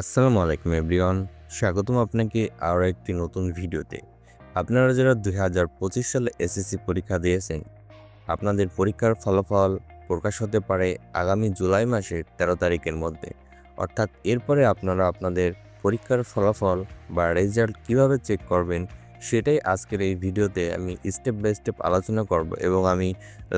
আসসালামু আলাইকুম এভরিওয়ান, স্বাগতম আপনাকে আরও একটি নতুন ভিডিওতে। আপনারা যারা দুই হাজার পঁচিশ সালে এসএসসি পরীক্ষা দিয়েছেন, আপনাদের পরীক্ষার ফলাফল প্রকাশ হতে পারে আগামী জুলাই মাসের তেরো তারিখের মধ্যে। অর্থাৎ এরপরে আপনারা আপনাদের পরীক্ষার ফলাফল বা রেজাল্ট কীভাবে চেক করবেন সেটাই আজকের এই ভিডিওতে আমি স্টেপ বাই স্টেপ আলোচনা করব এবং আমি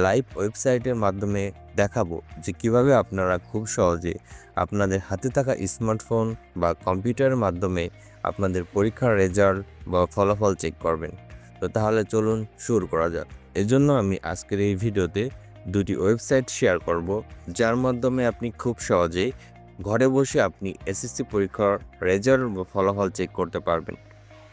লাইভ ওয়েবসাইটের মাধ্যমে দেখাবো যে কীভাবে আপনারা খুব সহজে আপনাদের হাতে থাকা স্মার্টফোন বা কম্পিউটারের মাধ্যমে আপনাদের পরীক্ষার রেজাল্ট বা ফলাফল চেক করবেন। তো তাহলে চলুন শুরু করা যাক। এজন্য আমি আজকের এই ভিডিওতে দুটি ওয়েবসাইট শেয়ার করব, যার মাধ্যমে আপনি খুব সহজেই ঘরে বসে আপনি এসএসসি পরীক্ষার রেজাল্ট বা ফলাফল চেক করতে পারবেন।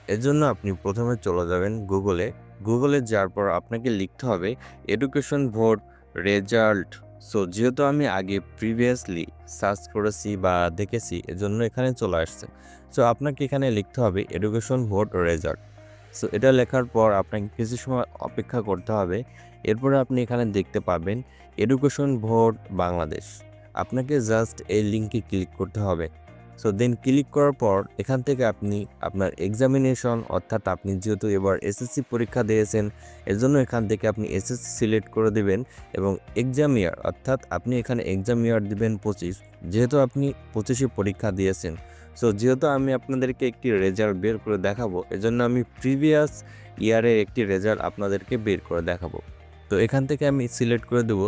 এজন্য আপনি প্রথমে চলে যাবেন গুগলে গুগলে যাওয়ার পর আপনাকে লিখতে হবে এডুকেশন বোর্ড রেজাল্ট সো যেহেতু আমি আগে প্রিভিয়াসলি সার্চ করেছি বা দেখেছি, এজন্য এখানে চলে আসছে। সো আপনাকে এখানে লিখতে হবে এডুকেশন বোর্ড রেজাল্ট সো এটা লেখার পর আপনাকে কিছু সময় অপেক্ষা করতে হবে। এরপরে আপনি এখানে দেখতে পাবেন এডুকেশন বোর্ড বাংলাদেশ আপনাকে জাস্ট এই লিঙ্কে ক্লিক করতে হবে। সো দেন ক্লিক করার পর এখান থেকে আপনি আপনার এক্সামিনেশন অর্থাৎ আপনি যেহেতু এবার এসএসসি পরীক্ষা দিয়েছেন, এর জন্য এখান থেকে আপনি এসএসসি সিলেক্ট করে দেবেন এবং এক্সাম ইয়ার অর্থাৎ আপনি এখানে এক্সাম ইয়ার দিবেন পঁচিশ, যেহেতু আপনি পঁচিশে পরীক্ষা দিয়েছেন। সো যেহেতু আমি আপনাদেরকে একটি রেজাল্ট বের করে দেখাবো, এজন্য আমি প্রিভিয়াস ইয়ারের একটি রেজাল্ট আপনাদেরকে বের করে দেখাবো। তো এখান থেকে আমি সিলেক্ট করে দেবো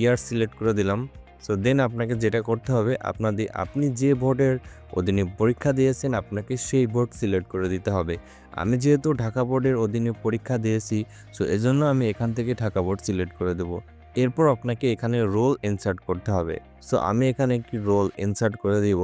ইয়ার সিলেক্ট করে দিলাম। সো দেন আপনাকে যেটা করতে হবে, আপনাদের, আপনি যে বোর্ডের অধীনে পরীক্ষা দিয়েছেন, আপনাকে সেই বোর্ড সিলেক্ট করে দিতে হবে। আমি যেহেতু ঢাকা বোর্ডের অধীনে পরীক্ষা দিয়েছি সো এজন্য আমি এখান থেকে ঢাকা বোর্ড সিলেক্ট করে দেবো। এরপর আপনাকে এখানে রোল ইনসার্ট করতে হবে। সো আমি এখানে একটি রোল ইনসার্ট করে দিব।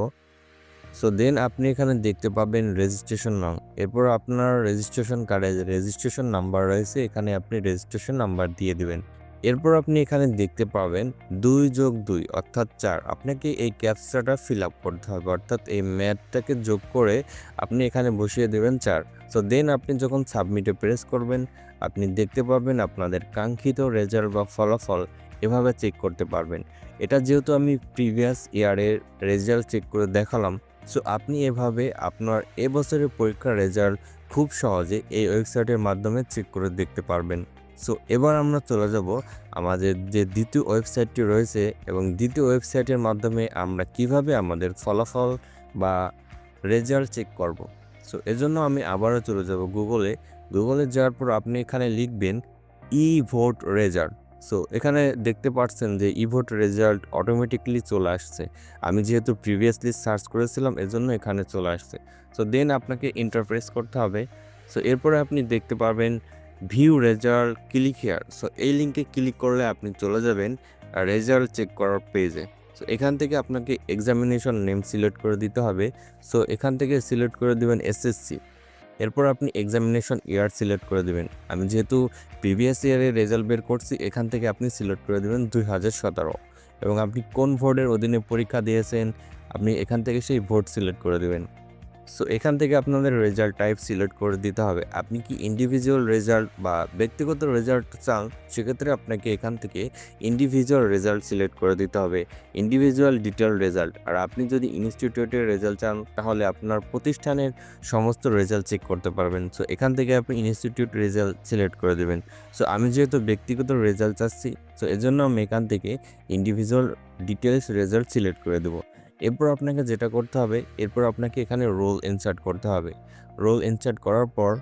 সো দেন আপনি এখানে দেখতে পাবেন রেজিস্ট্রেশন নং এরপর আপনার রেজিস্ট্রেশন কার্ডে রেজিস্ট্রেশন নাম্বার রয়েছে, এখানে আপনি রেজিস্ট্রেশন নাম্বার দিয়ে দিবেন। এরপর আপনি এখানে দেখতে পাবেন দুই যোগ দুই, অর্থাৎ চার। আপনাকে এই ক্যাপচাটা ফিল আপ করতে হবে, অর্থাৎ এই ম্যাথটাকে যোগ করে আপনি এখানে বসিয়ে দেবেন চার। সো দেন আপনি যখন সাবমিটে প্রেস করবেন, আপনি দেখতে পাবেন আপনাদের কাঙ্ক্ষিত রেজাল্ট বা ফলাফল এভাবে চেক করতে পারবেন। এটা যেহেতু আমি প্রিভিয়াস ইয়ারের রেজাল্ট চেক করে দেখালাম সো আপনি এভাবে আপনার এবছরের পরীক্ষার রেজাল্ট খুব সহজে এই ওয়েবসাইটের মাধ্যমে চেক করে দেখতে পারবেন। সো এবার আমরা চলে যাব আমাদের যে দ্বিতীয় ওয়েবসাইটটি রয়েছে এবং দ্বিতীয় ওয়েবসাইটের মাধ্যমে আমরা কীভাবে আমাদের ফলাফল বা রেজাল্ট চেক করব। সো এজন্য আমি আবারও চলে যাব গুগলে। গুগলে যাওয়ার পর আপনি এখানে লিখবেন ই ভোট রেজাল্ট সো এখানে দেখতে পাচ্ছেন যে ই ভোট রেজাল্ট অটোমেটিকলি চলে আসছে। আমি যেহেতু প্রিভিয়াসলি সার্চ করেছিলাম, এজন্য এখানে চলে আসছে। সো দেন আপনাকে ইন্টারপ্রেস করতে হবে। সো এরপরে আপনি দেখতে পারবেন view result click here so এই লিঙ্কে ক্লিক করলে আপনি চলে যাবেন রেজাল্ট চেক করার পেজে সো এখান থেকে আপনাকে এক্সামিনেশন নেম সিলেক্ট করে দিতে হবে। সো এখান থেকে সিলেক্ট করে দেবেন এসএসসি এরপর আপনি এক্সামিনেশন ইয়ার সিলেক্ট করে দেবেন। আমি যেহেতু প্রিভিয়াস ইয়ারের রেজাল্ট বের করছি, এখান থেকে আপনি সিলেক্ট করে দেবেন দুই হাজার সতেরো। এবং আপনি কোন বোর্ডের অধীনে পরীক্ষা দিয়েছেন, আপনি এখান থেকে সেই ভোট সিলেক্ট করে দেবেন। সো এখান থেকে আপনাদের রেজাল্ট টাইপ সিলেক্ট করে দিতে হবে। আপনি কি ইন্ডিভিজুয়াল রেজাল্ট বা ব্যক্তিগত রেজাল্ট চান, সেক্ষেত্রে আপনাকে এখান থেকে ইন্ডিভিজুয়াল রেজাল্ট সিলেক্ট করে দিতে হবে। ইন্ডিভিজুয়াল ডিটেল রেজাল্ট আর আপনি যদি ইনস্টিটিউটের রেজাল্ট চান, তাহলে আপনার প্রতিষ্ঠানের সমস্ত রেজাল্ট চেক করতে পারবেন। সো এখান থেকে আপনি ইনস্টিটিউট রেজাল্ট সিলেক্ট করে দেবেন। সো আমি যেহেতু ব্যক্তিগত রেজাল্ট চাচ্ছি সো এজন্য আমি এখান থেকে ইন্ডিভিজুয়াল ডিটেলস রেজাল্ট সিলেক্ট করে দেবো। এরপর আপনাকে যেটা করতে হবে, এরপর আপনাকে এখানে রোল ইনসার্ট করতে হবে। রোল ইনসার্ট করার পর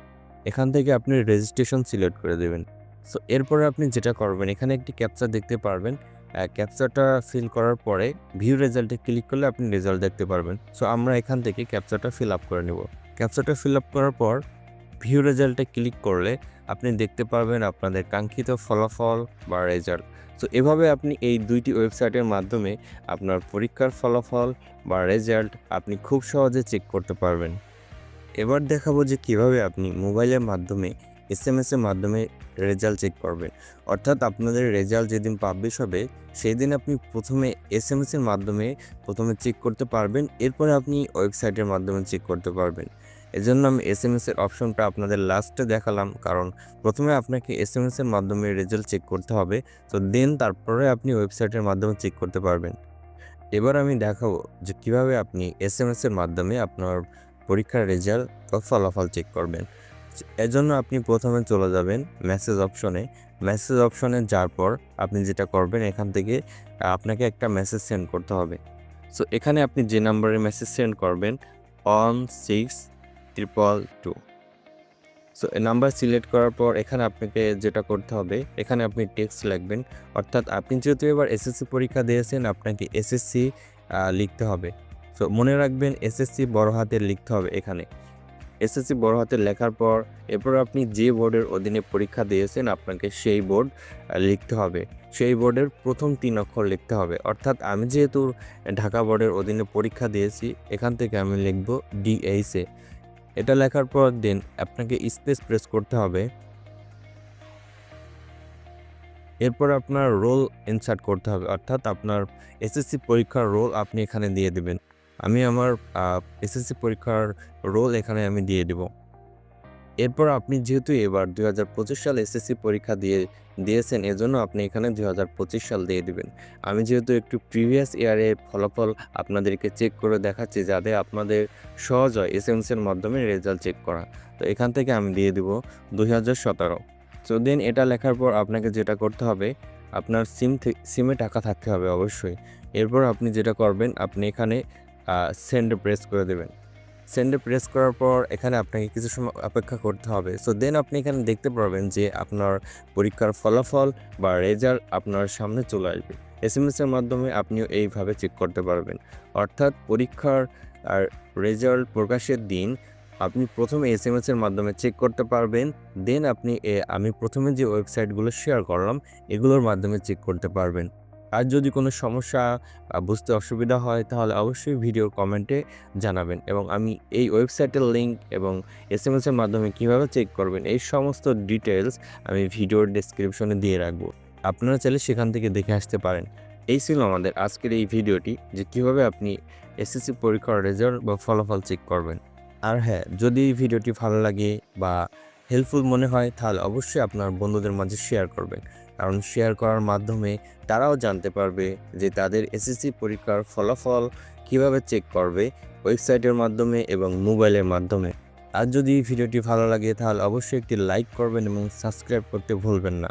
এখান থেকে আপনি রেজিস্ট্রেশন সিলেক্ট করে দেবেন। সো এরপরে আপনি যেটা করবেন, এখানে একটি ক্যাপচার দেখতে পারবেন। ক্যাপচারটা ফিল করার পরে ভিউ রেজাল্টে ক্লিক করলে আপনি রেজাল্ট দেখতে পারবেন। সো আমরা এখান থেকে ক্যাপচারটা ফিল আপ করে নেব। ক্যাপচারটা ফিল আপ করার পর ভিউ রেজাল্টে ক্লিক করলে আপনি দেখতে পারবেন আপনাদের কাঙ্ক্ষিত ফলাফল বা রেজাল্ট। সো এভাবে আপনি এই দুইটি ওয়েবসাইটের মাধ্যমে আপনার পরীক্ষার ফলাফল বা রেজাল্ট আপনি খুব সহজে চেক করতে পারবেন। এবার দেখাবো যে কীভাবে আপনি মোবাইলের মাধ্যমে এস এম এসের মাধ্যমে রেজাল্ট চেক করবেন। অর্থাৎ আপনাদের রেজাল্ট যেদিন পাবলিশ হবে সেই দিন আপনি প্রথমে এস এম এসের মাধ্যমে প্রথমে চেক করতে পারবেন। এরপরে আপনি ওয়েবসাইটের মাধ্যমে চেক করতে পারবেন। এজন্য আমি এস এম এসের অপশনটা আপনাদের লাস্টে দেখালাম। কারণ প্রথমে আপনাকে এস এম এসের মাধ্যমে রেজাল্ট চেক করতে হবে। তো দেন তারপরে আপনি ওয়েবসাইটের মাধ্যমে চেক করতে পারবেন। এবার আমি দেখাবো যে কীভাবে আপনি এস এম এর মাধ্যমে আপনার পরীক্ষার রেজাল্ট বা ফলাফল চেক করবেন। এজন্য আপনি প্রথমে চলে যাবেন মেসেজ অপশনে মেসেজ অপশনে যাওয়ার পর আপনি যেটা করবেন, এখান থেকে আপনাকে একটা মেসেজ সেন্ড করতে হবে। সো এখানে আপনি যে নাম্বারে মেসেজ সেন্ড করবেন one six triple two so number select করার পর এখানে আপনাকে যেটা করতে হবে, এখানে আপনি টেক্সট লিখবেন। অর্থাৎ আপনি যেহেতু এবার এসএসসি পরীক্ষা দিয়েছেন, আপনাকে এসএসসি লিখতে হবে। সো মনে রাখবেন এসএসসি বড় হাতের লিখতে হবে এখানে। এসএসসি বড় হাতের লেখার পর এরপর আপনি যে বোর্ডের অধীনে পরীক্ষা দিয়েছেন, আপনাকে সেই বোর্ড লিখতে হবে। সেই বোর্ডের প্রথম তিন অক্ষর লিখতে হবে। অর্থাৎ আমি যেহেতু ঢাকা বোর্ডের অধীনে পরীক্ষা দিয়েছি, এখান থেকে আমি লিখব ডিএইসে এটা লেখার পর দিন আপনাকে স্পেস প্রেস করতে হবে। এরপর আপনার রোল ইনসার্ট করতে হবে, অর্থাৎ আপনার এসএসসি পরীক্ষার রোল আপনি এখানে দিয়ে দেবেন। আমি আমার এসএসসি পরীক্ষার রোল এখানে আমি দিয়ে দেব। এরপর আপনি যেহেতু এবার দুই হাজার পঁচিশ সাল এসএসসি পরীক্ষা দিয়ে, দিয়েছেন, এজন্য আপনি এখানে দুই হাজার পঁচিশ সাল দিয়ে দিবেন। আমি যেহেতু একটু প্রিভিয়াস ইয়ারের ফলাফল আপনাদেরকে চেক করে দেখাচ্ছি, যাতে আপনাদের সহজ হয় এস এসএমসির মাধ্যমে রেজাল্ট চেক করা। তো এখান থেকে আমি দিয়ে দিব দুই হাজার সতেরো। তো দেন এটা লেখার পর আপনাকে যেটা করতে হবে, আপনার সিম সিমে টাকা থাকতে হবে অবশ্যই। এরপর আপনি যেটা করবেন, আপনি এখানে সেন্ড প্রেস করে দেবেন। সেন্ডে প্রেস করার পর এখানে আপনাকে কিছু সময় অপেক্ষা করতে হবে। সো দেন আপনি এখানে দেখতে পারবেন যে আপনার পরীক্ষার ফলাফল বা রেজাল্ট আপনার সামনে চলে আসবে। এস এম এসের মাধ্যমে আপনিও এইভাবে চেক করতে পারবেন। অর্থাৎ পরীক্ষার আর রেজাল্ট প্রকাশের দিন আপনি প্রথমে এস এম এসের মাধ্যমে চেক করতে পারবেন। দেন আপনি আমি প্রথমে যে ওয়েবসাইটগুলো শেয়ার করলাম, এগুলোর মাধ্যমে চেক করতে পারবেন। আর যদি কোনো সমস্যা বুঝতে অসুবিধা হয়, তাহলে অবশ্যই ভিডিও কমেন্টে জানাবেন এবং আমি এই ওয়েবসাইটের লিঙ্ক এবং এস এম এসের মাধ্যমে কীভাবে চেক করবেন, এই সমস্ত ডিটেলস আমি ভিডিওর ডিসক্রিপশনে দিয়ে রাখব। আপনারা চাইলে সেখান থেকে দেখে আসতে পারেন। এই ছিল আমাদের আজকের এই ভিডিওটি যে কীভাবে আপনি এসএসসি পরীক্ষার রেজাল্ট বা ফলাফল চেক করবেন। আর হ্যাঁ যদি ভিডিওটি ভালো লাগে বা হেল্পফুল মনে হয়, তাহলে অবশ্যই আপনার বন্ধুদের মাঝে শেয়ার করবেন। কারণ শেয়ার করার মাধ্যমে তারাও জানতে পারবে যে তাদের এসএসসি পরীক্ষার ফলাফল কীভাবে চেক করবে ওয়েবসাইটের মাধ্যমে এবং মোবাইলের মাধ্যমে। আর যদি ভিডিওটি ভালো লাগে, তাহলে অবশ্যই একটি লাইক করবেন এবং সাবস্ক্রাইব করতে ভুলবেন না।